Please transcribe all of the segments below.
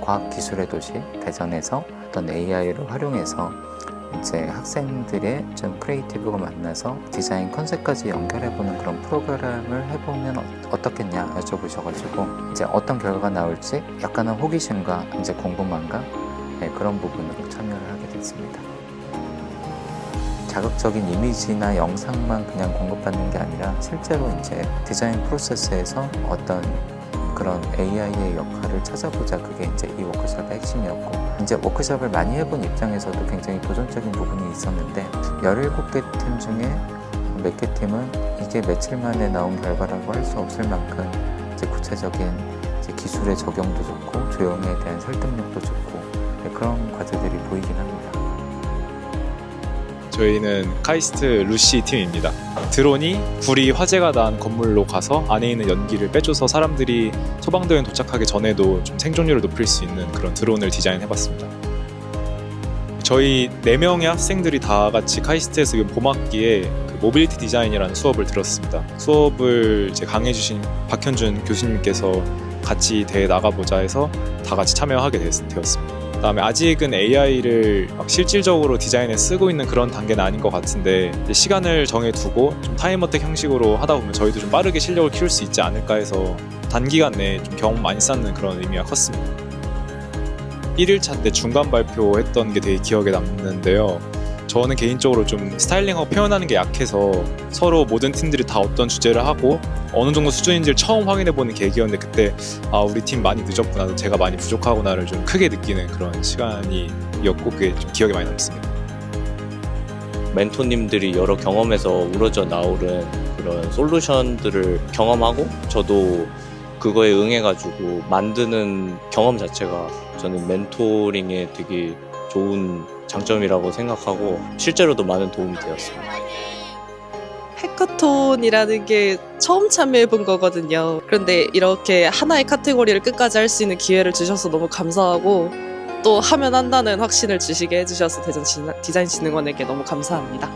과학기술의 도시 대전에서 어떤 AI를 활용해서 이제 학생들의 좀 크리에이티브가 만나서 디자인 컨셉까지 연결해보는 그런 프로그램을 해보면 어- 어떻겠냐 여쭤보셔가지고 이제 어떤 결과가 나올지 약간의 호기심과 이제 궁금함과 네, 그런 부분으로 참여를 하게 됐습니다. 자극적인 이미지나 영상만 그냥 공급받는 게 아니라 실제로 이제 디자인 프로세스에서 어떤 그런 AI의 역할을 찾아보자 그게 이제 이 워크숍의 핵심이었고 이제 워크숍을 많이 해본 입장에서도 굉장히 도전적인 부분이 있었는데 17개 팀 중에 몇 개 팀은 이게 며칠 만에 나온 결과라고 할 수 없을 만큼 이제 구체적인 이제 기술의 적용도 좋고 조형에 대한 설득력도 좋고 네, 그런 과제들이 보이긴 합니다. 저희는 카이스트 루시 팀입니다. 드론이 불이 화재가 난 건물로 가서 안에 있는 연기를 빼줘서 사람들이 소방대원 도착하기 전에도 좀 생존율을 높일 수 있는 그런 드론을 디자인해봤습니다. 저희 4명의 학생들이 다 같이 카이스트에서 이번 봄학기에 그 모빌리티 디자인이라는 수업을 들었습니다. 수업을 이제 강해주신 박현준 교수님께서 같이 대회 나가보자 해서 다 같이 참여하게 됐- 되었습니다. 그다음에 아직은 AI를 막 실질적으로 디자인에 쓰고 있는 그런 단계는 아닌 것 같은데 시간을 정해두고 좀 타임어택 형식으로 하다 보면 저희도 좀 빠르게 실력을 키울 수 있지 않을까 해서 단기간 내에 좀 경험 많이 쌓는 그런 의미가 컸습니다. 1일차 때 중간 발표했던 게 되게 기억에 남는데요. 저는 개인적으로 좀 스타일링하고 표현하는 게 약해서 서로 모든 팀들이 다 어떤 주제를 하고 어느 정도 수준인지를 처음 확인해보는 계기였는데 그때 아 우리 팀 많이 늦었구나 제가 많이 부족하구나를 좀 크게 느끼는 그런 시간이었고 그게 좀 기억에 많이 남습니다. 멘토님들이 여러 경험에서 우러져 나오는 그런 솔루션들을 경험하고 저도 그거에 응해가지고 만드는 경험 자체가 저는 멘토링에 되게 좋은 장점이라고 생각하고 실제로도 많은 도움이 되었습니다. 해커톤이라는 게 처음 참여해 본 거거든요. 그런데 이렇게 하나의 카테고리를 끝까지 할 수 있는 기회를 주셔서 너무 감사하고 또 하면 한다는 확신을 주시게 해주셔서 대전 진- 디자인 진흥원에게 너무 감사합니다.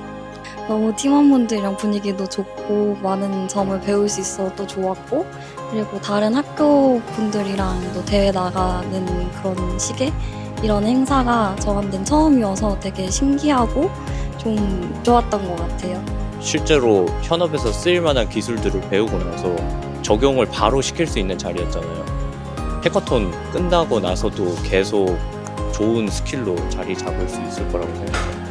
너무 팀원분들이랑 분위기도 좋고 많은 점을 배울 수 있어 또 좋았고 그리고 다른 학교 분들이랑도 대회 나가는 그런 시기에 이런 행사가 저한테는 처음이어서 되게 신기하고 좀 좋았던 것 같아요. 실제로 현업에서 쓰일 만한 기술들을 배우고 나서 적용을 바로 시킬 수 있는 자리였잖아요. 해커톤 끝나고 나서도 계속 좋은 스킬로 자리 잡을 수 있을 거라고 생각해요.